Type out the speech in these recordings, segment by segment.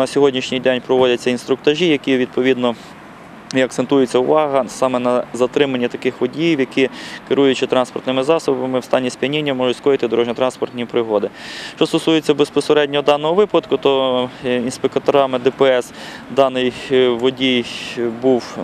на сьогоднішній день проводяться інструктажі, які відповідно. І акцентується увага саме на затриманні таких водіїв, які керуючи транспортними засобами в стані сп'яніння можуть скоїти дорожньо-транспортні пригоди. Що стосується безпосередньо даного випадку, то е, інспекторами ДПС даний е, водій був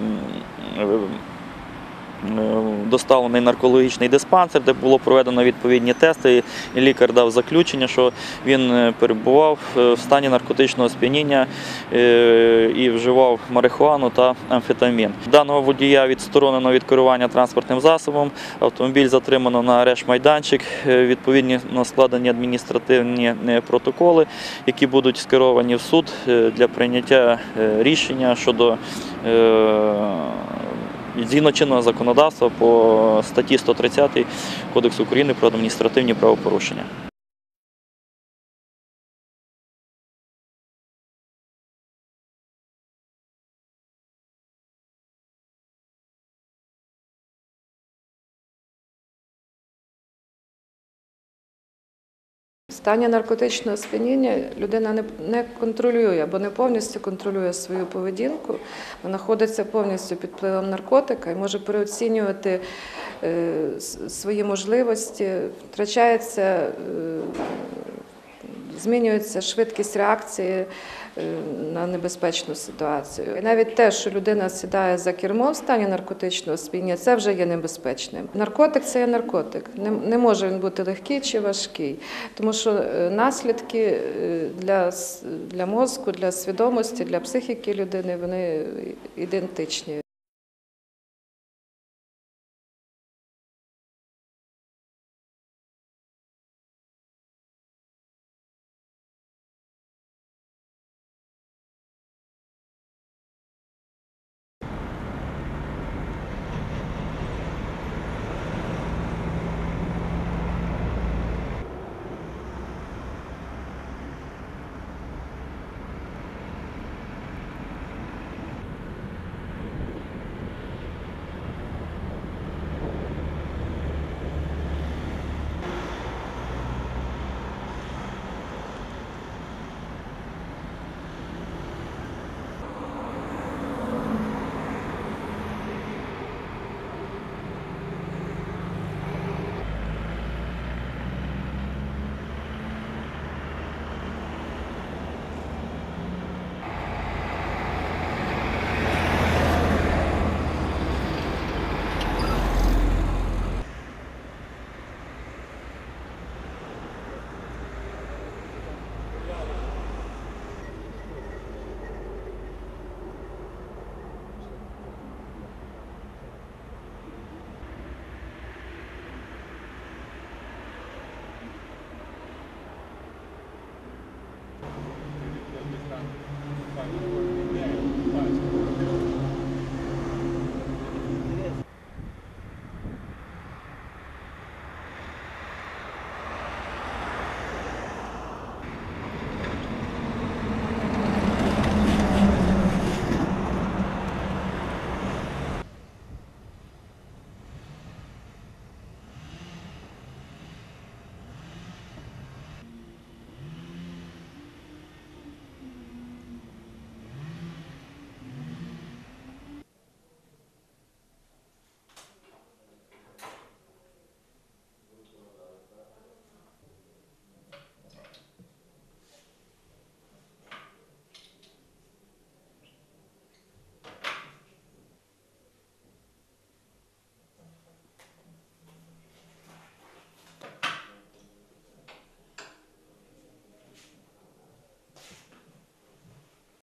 доставлений наркологічний диспансер, де було проведено відповідні тести, і лікар дав заключення, що він е, перебував е, в стані наркотичного сп'яніння е, і вживав марихуану та амфетамін. Даного водія відсторонено від керування транспортним засобом. Автомобіль затримано на арешт-майданчик. Е, Відповідні складені адміністративні е, протоколи, які будуть скеровані в суд е, для прийняття е, рішення щодо е, згідно чинного законодавства по статті 130 Кодексу України про адміністративні правопорушення. Стані наркотичного сп'яніння людина не, контролює або не повністю контролює свою поведінку, вона знаходиться повністю під впливом наркотика і може переоцінювати е, свої можливості, втрачається, е, змінюється швидкість реакції е, на небезпечну ситуацію. І навіть те, що людина сідає за кермо в стані наркотичного сп'яніння, це вже є небезпечним. Наркотик це є наркотик. Не, може він бути легкий чи важкий, тому що е, наслідки е, для, для мозку, для свідомості, для психіки людини вони ідентичні.